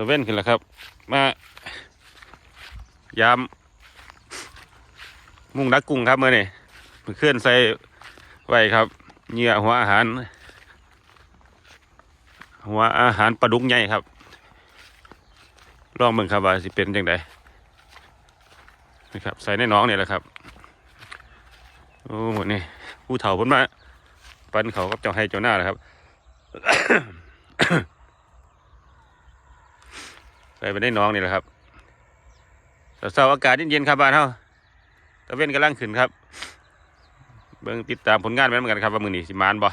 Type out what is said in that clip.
ตะเว้นขึ้นแล้วครับ มายามมุ่งดักกุ้งครับเมื่อนี่เคลื่อนใส่ไว้ครับเหยื่อหัวอาหาร หัวอาหารปลาดุกใหญ่ครับลองเบิ่งครับว่าสิเป็นจังไดนะครับใส่ในน้องเนี่ยแหละครับโอ้โหนี่ผู้เฒ่าพ้นมา ปันเขากับเจ้าให้เจ้าหน้าแหละครับ ใส่ไปได้น้องนี่แหละครับเช้าๆอากาศเย็นๆครับบ้านเฮาตะเว้นกำลังขึ้นครับ เบิ่งติดตามผลงานไปเหมือนกันครับว่ามือนี้สิมานบ่